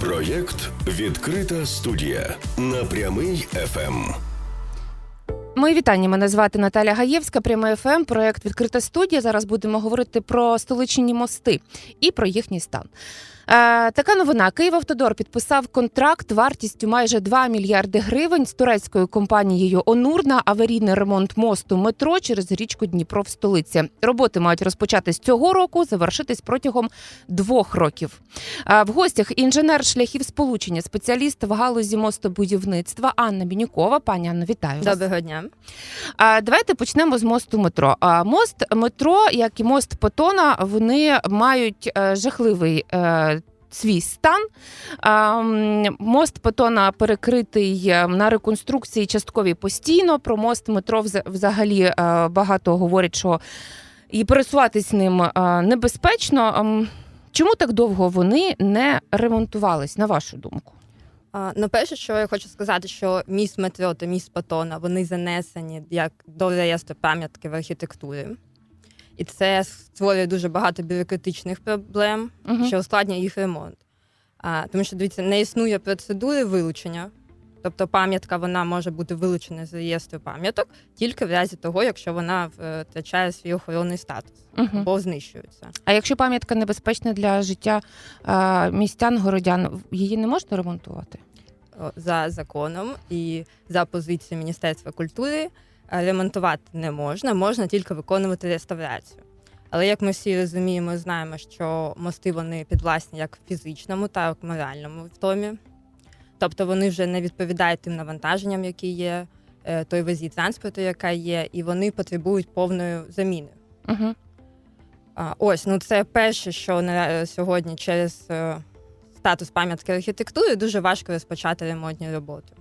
Проєкт Відкрита студія на прямий Ем. ФМ. Мої вітання. Мене звати Наталя Гаєвська, прямий ФМ, проект Відкрита студія. Зараз будемо говорити про столичні мости і про їхній стан. Е, така новина: Київавтодор підписав контракт вартістю майже 2 мільярди гривень з турецькою компанією Онур на аварійний ремонт мосту метро через річку Дніпро в столиці. Роботи мають розпочатись цього року, завершитись протягом двох років. Е, в гостях інженер шляхів сполучення, спеціаліст в галузі мостобудівництва Анна Бінюкова. Пані Анно, вітаю вас. Доброго дня. А давайте почнемо з мосту метро. Мост метро, як і мост Потона, вони мають е, жахливий. Свій стан мост Потона перекритий е, на реконструкції часткові постійно. Про мост метро взагалі е, багато говорять, що і пересуватись ним е, небезпечно. Ем, Чому так довго вони не ремонтувались, на вашу думку? Ну, перше, що я хочу сказати, що міст метро та міст Патона вони занесені як до реєстру пам'ятки в архітектурі. І це створює дуже багато бюрократичних проблем, Мгм. що ускладнює їх ремонт. А, тому що дивіться, не існує процедури вилучення. Тобто пам'ятка вона може бути вилучена з реєстру пам'яток тільки в разі того, якщо вона е, втрачає свій охоронний статус Угу. або знищується. А якщо пам'ятка небезпечна для життя містян, городян, її не можна ремонтувати? За законом і за позицією Міністерства культури ремонтувати не можна, можна тільки виконувати реставрацію. Але як ми всі розуміємо, знаємо, що мости вони підвласні як в фізичному, так і в моральному втомі. Тобто вони вже не відповідають тим навантаженням, які є, е, той вазі транспорту, яка є, і вони потребують повної заміни. Угу. А, Ось, ну це перше, що на е, сьогодні через е, статус пам'ятки архітектури дуже важко розпочати ремонтні роботи.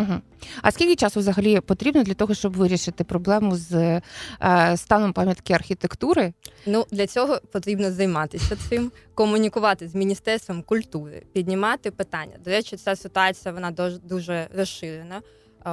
Угу. А скільки часу взагалі потрібно для того, щоб вирішити проблему з е, станом пам'ятки архітектури? Ну для цього потрібно займатися цим, комунікувати з міністерством культури, піднімати питання. До речі, ця ситуація вона дуже, дуже розширена.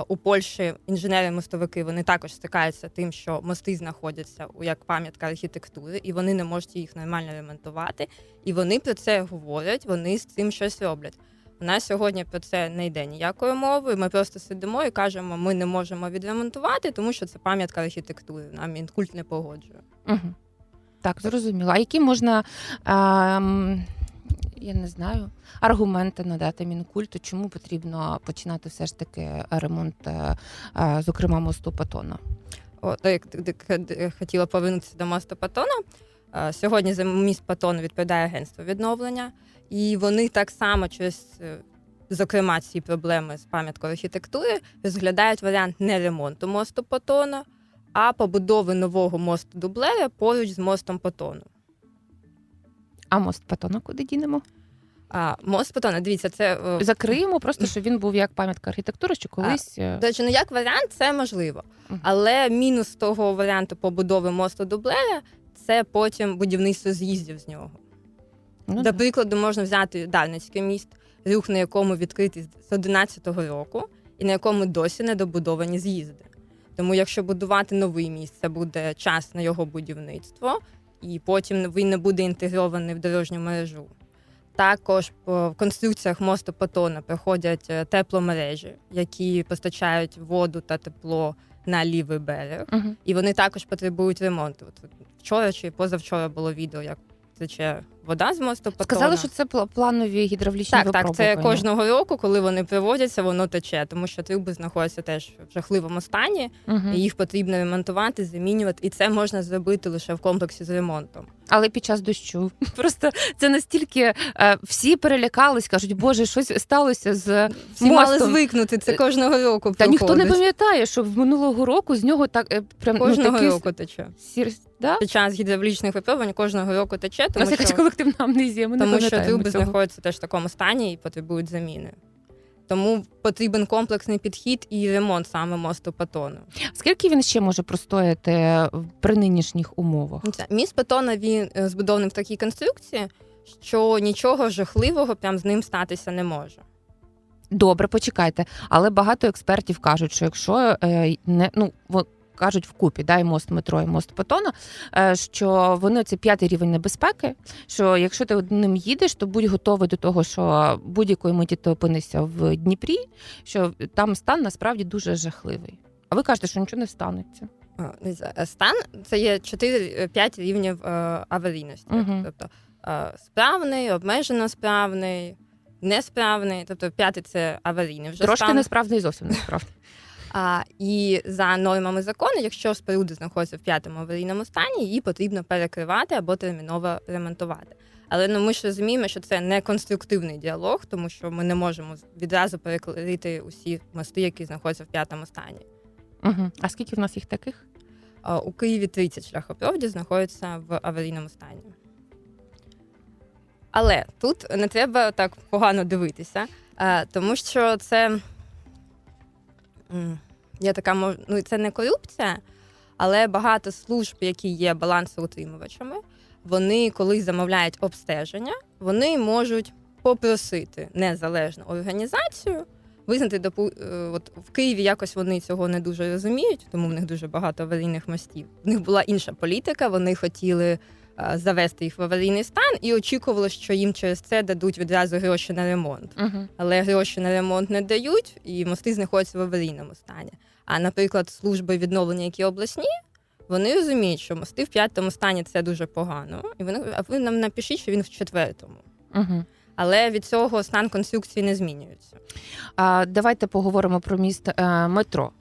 У Польщі інженери-мостовики вони також стикаються тим, що мости знаходяться у як пам'ятка архітектури, і вони не можуть їх нормально ремонтувати. І вони про це говорять, вони з цим щось роблять. У нас сьогодні про це не йде ніякої мови. Ми просто сидимо і кажемо, ми не можемо відремонтувати, тому що це пам'ятка архітектури. Нам Мінкульт не погоджує. Угу. Так, зрозуміло. А які можна, е, м, я не знаю, аргументи надати Мінкульту, чому потрібно починати все ж таки ремонт, е, е, зокрема, мосту Патона? О, ти хотіла повернутися до мосту Патона. Е, Сьогодні за міст Патон відповідає агентство відновлення, і вони так само через, е, зокрема, ці проблеми з пам'яткою архітектури розглядають варіант не ремонту мосту Патона, а побудови нового мосту дублера поруч з мостом Патону. А мост Патона куди дінемо? А мост Патона, дивіться, це е, Закриємо просто, щоб він був як пам'ятка архітектури, що колись. е, До речі, ну як варіант, це можливо. Але мінус того варіанту побудови мосту дублера це потім будівництво з'їздів з нього. Ну, До прикладу, можна взяти Дарницький міст, рух на якому відкритий з 11-го року, і на якому досі не добудовані з'їзди. Тому, якщо будувати новий міст, це буде час на його будівництво, і потім він не буде інтегрований в дорожню мережу. Також в конструкціях мосту Патона проходять е, тепломережі, які постачають воду та тепло на лівий берег, Мгм. і вони також потребують ремонту. Вчора чи позавчора було відео, як тече вода з мосту Патона. Сказали, що це пла- планові гідравлічні так, так, це випробування. кожного року, коли вони приводяться, воно тече, тому що труби знаходяться теж в жахливому стані, Мгм. і їх потрібно ремонтувати, замінювати, і це можна зробити лише в комплексі з ремонтом. Але під час дощу. Просто це настільки е, всі перелякались, кажуть, боже, щось сталося з Всі мали мостом. звикнути це кожного року. Та ніхто не проходить. пам'ятає, що в минулого року з нього так е, прям кожного ну, такий року тече. сір... да? Під час гідравлічних випробувань кожного року тече, У тому нас якась що, колективна амнезія. Ми не тому що пам'ятаємо труби цього. знаходяться теж в такому стані і потребують заміни. Тому потрібен комплексний підхід і ремонт саме мосту Патону. Скільки він ще може простояти при нинішніх умовах? Міст Патона він е, збудований в такій конструкції, що нічого жахливого прям з ним статися не може. Добре, почекайте. Але багато експертів кажуть, що якщо е, не ну кажуть вкупі, да, і мост метро, і мост Патона, е, що вони це п'ятий рівень небезпеки. Що якщо ти ним їдеш, то будь готовий до того, що будь-якої миті ти опинишся в Дніпрі, що там стан насправді дуже жахливий. А ви кажете, що нічого не станеться. Е, Стан це є 4-5 рівнів е, аварійності. Мгм. Тобто справний, обмежено справний, несправний. Тобто п'ятий це аварійний вже Трошки стан. несправді і зовсім несправді. А, і за нормами закону, якщо споруда знаходиться в п'ятому аварійному стані, її потрібно перекривати або терміново ремонтувати. Але ну ми ж розуміємо, що це не конструктивний діалог, тому що ми не можемо відразу перекрити усі мости, які знаходяться в п'ятому стані. Угу. А скільки в нас їх таких? А, У Києві 30 шляхопроводів знаходяться в аварійному стані. Але тут не треба так погано дивитися, а, тому що це є така мож- ну, це не корупція, але багато служб, які є балансоутримувачами, вони, коли замовляють обстеження, вони можуть попросити незалежну організацію визнати допу... е, от в Києві якось вони цього не дуже розуміють, тому в них дуже багато аварійних мостів. В них була інша політика. Вони хотіли завести їх в аварійний стан і очікували, що їм через це дадуть відразу гроші на ремонт. Угу. Але гроші на ремонт не дають, і мости знаходяться в аварійному стані. А, наприклад, служби відновлення, які обласні, вони розуміють, що мости в п'ятому стані це дуже погано. І вони а ви нам напишіть, що він в четвертому. Угу. Але від цього стан конструкції не змінюється. А, давайте поговоримо про міст е, метро.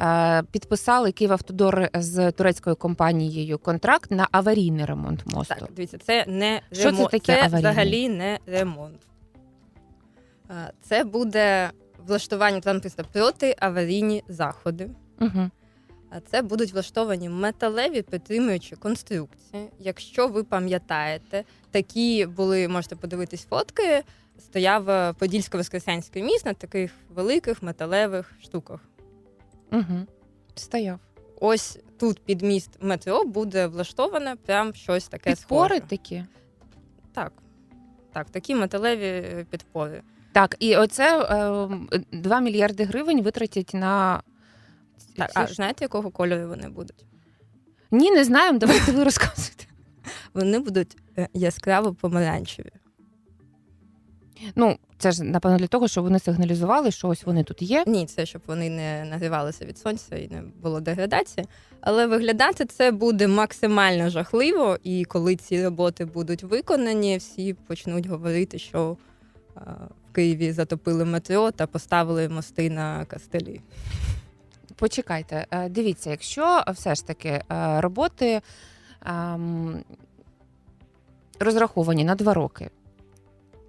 Е, підписали Київавтодор з турецькою компанією контракт на аварійний ремонт мосту. Так, дивіться, це не Що це ремонт. таке це аварійний? взагалі не ремонт. А, Це буде влаштування там написано протиаварійні заходи. Угу. А це будуть влаштовані металеві підтримуючі конструкції. Якщо ви пам'ятаєте, такі були, можете подивитись фотки. Стояв е, Подільсько-Воскресенський міст на таких великих металевих штуках. Угу. Стояв. Ось тут під міст метро буде влаштоване прям щось таке Підпори схоже. такі. Так. Так, такі металеві е, підпори. Так, і оце е, 2 мільярди гривень витратять на. Так, а знаєте, якого кольору вони будуть? Ні, не знаємо. Давайте ви розказуйте. Вони будуть е, яскраво помаранчеві. Ну, це ж напевно для того, щоб вони сигналізували, що ось вони тут є. Ні, це щоб вони не нагрівалися від сонця і не було деградації. Але виглядати це буде максимально жахливо, і коли ці роботи будуть виконані, всі почнуть говорити, що е, в Києві затопили метро та поставили мости на кастелі. Почекайте, е, дивіться, якщо все ж таки е, роботи ем, розраховані на два роки,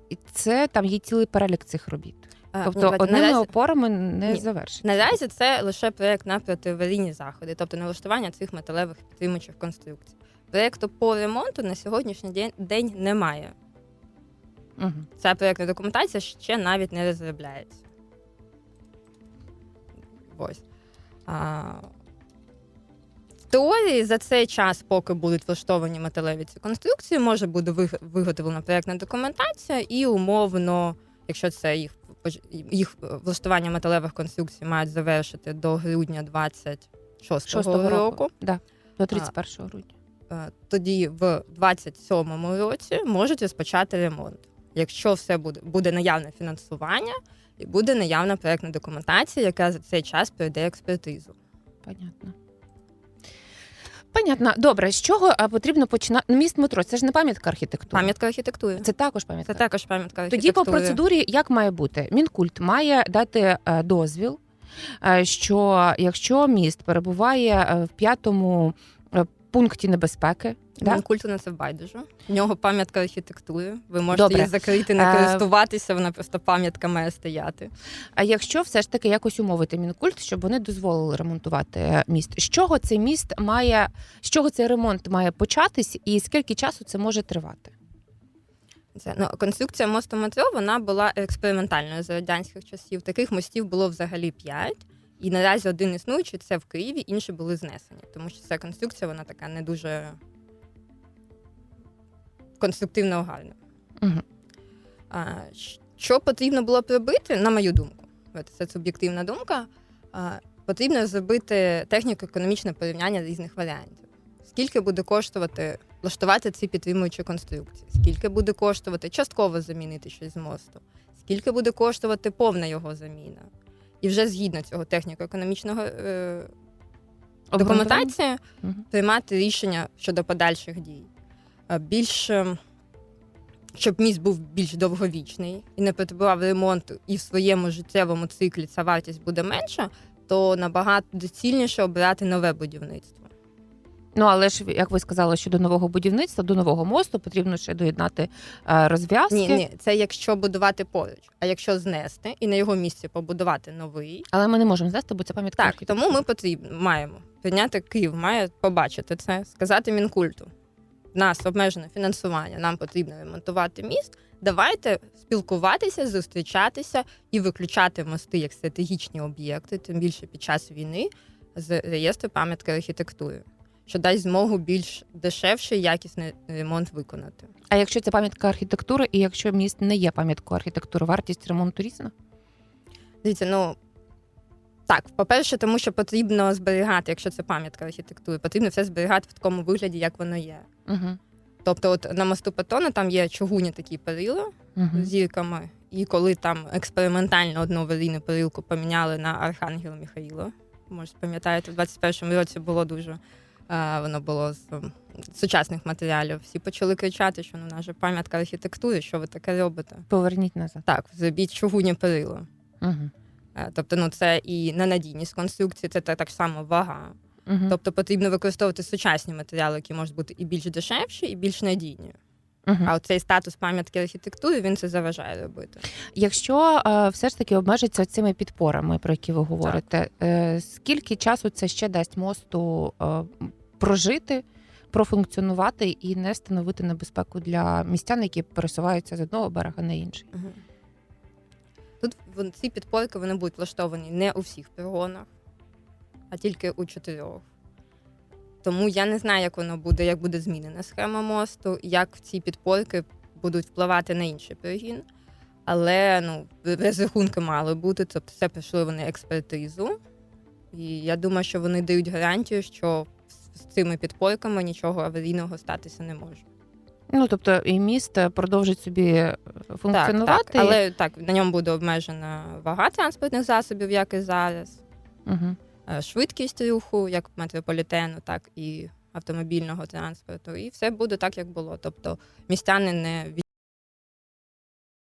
і це там є цілий перелік цих робіт. Е, Тобто ну, одними наразі- опорами не завершить. Наразі це лише проєкт на протиаварійні заходи, тобто налаштування цих металевих підтримуючих конструкцій. Проєкту по ремонту на сьогоднішній день, день немає. Угу. Ця проєктна документація ще навіть не розробляється. Ось. А, в теорії за цей час, поки будуть влаштовані металеві ці конструкції, може буде виг- виготовлена проєктна документація, і умовно, якщо це їх, їх влаштування металевих конструкцій мають завершити до грудня 26 6 року, року. Да, до 31 грудня. е, тоді в 27-му році можуть розпочати ремонт. Якщо все буде, буде наявне фінансування і буде наявна проєктна документація, яка за цей час пройде експертизу. Понятно. Понятно. Добре, з чого а, потрібно починати? Ну, Міст метро це ж не пам'ятка архітектури. Пам'ятка архітектури. Це, Це також пам'ятка. також пам'ятка Тоді архітектури. по процедурі як має бути? Мінкульт має дати е, дозвіл, е, що якщо міст перебуває е, в п'ятому е, пункті небезпеки, да? Мінкульту на це байдуже. В нього пам'ятка архітектури. Ви можете Добре. її закрити, не Е, користуватися, вона просто пам'ятка має стояти. а якщо все ж таки якось умовити Мінкульт, щоб вони дозволили ремонтувати е, міст, з чого цей міст має, з чого цей ремонт має початись, і скільки часу це може тривати? Це ну, конструкція мосту метро вона була експериментальною за радянських часів. Таких мостів було взагалі п'ять. І наразі один існуючий це в Києві, інші були знесені, тому що ця конструкція вона така не дуже конструктивно гарна. Мгм. А, що потрібно було б робити, на мою думку, це суб'єктивна думка. А, потрібно зробити техніко-економічне порівняння різних варіантів. Скільки буде коштувати влаштувати ці підтримуючі конструкції? Скільки буде коштувати частково замінити щось з мосту? Скільки буде коштувати повна його заміна? І вже згідно цього техніко-економічного е, документації приймати рішення щодо подальших дій. Е, Більш е, щоб міст був більш довговічний і не потребував ремонту, і в своєму життєвому циклі ця вартість буде менша, то набагато доцільніше обирати нове будівництво. Ну але ж як ви сказали, що до нового будівництва, до нового мосту потрібно ще доєднати е, розв'язки. Ні, ні, це якщо будувати поруч. А якщо знести і на його місці побудувати новий, Але ми не можемо знести, бо це пам'ятка. так тому ми потрібно маємо прийняти Київ, має побачити це, сказати мінкульту. В нас обмежене фінансування, нам потрібно ремонтувати міст. Давайте спілкуватися, зустрічатися і виключати мости як стратегічні об'єкти, тим більше під час війни, з реєстру пам'ятки архітектури, що дасть змогу більш дешевший і якісний ремонт виконати. А якщо це пам'ятка архітектури, і якщо міст не є пам'яткою архітектури, вартість ремонту різна? Дивіться, ну так, по-перше, тому що потрібно зберігати, якщо це пам'ятка архітектури, потрібно все зберігати в такому вигляді, як воно є. Угу. Тобто, от на мосту Патона там є чугунні такі перила Угу. з зірками, і коли там експериментально одну аварійну перилку поміняли на Архангела Михаїла, може, пам'ятаєте, в 21-му році було дуже. Е, Воно було з сучасних матеріалів. Всі почали кричати, що ну, наша пам'ятка архітектури, що ви таке робите? Поверніть назад. Так, зробіть чугунні перила. Угу. Е, Тобто, ну це і ненадійність конструкції, це так само вага. Угу. Тобто потрібно використовувати сучасні матеріали, які можуть бути і більш дешевші, і більш надійні. Угу. А оцей статус пам'ятки архітектури він це заважає робити. Якщо е, все ж таки обмежиться цими підпорами, про які ви говорите, е, скільки часу це ще дасть мосту е, прожити, профункціонувати і не становити небезпеку для містян, які пересуваються з одного берега на інший? Тут ці підпорки вони будуть влаштовані не у всіх перегонах, а тільки у чотирьох. Тому я не знаю, як воно буде, як буде змінена схема мосту, як ці підпорки будуть впливати на інший перегін. Але ну, розрахунки мали бути, тобто це пройшли вони експертизу. І я думаю, що вони дають гарантію, що з- цими підпорками нічого аварійного статися не може. Ну тобто і міст е, продовжить собі е, функціонувати. Так, так, але так, на ньому буде обмежена вага транспортних засобів, як і зараз. Угу. швидкість руху, як метрополітену, так і автомобільного транспорту. І все буде так, як було. Тобто містяни не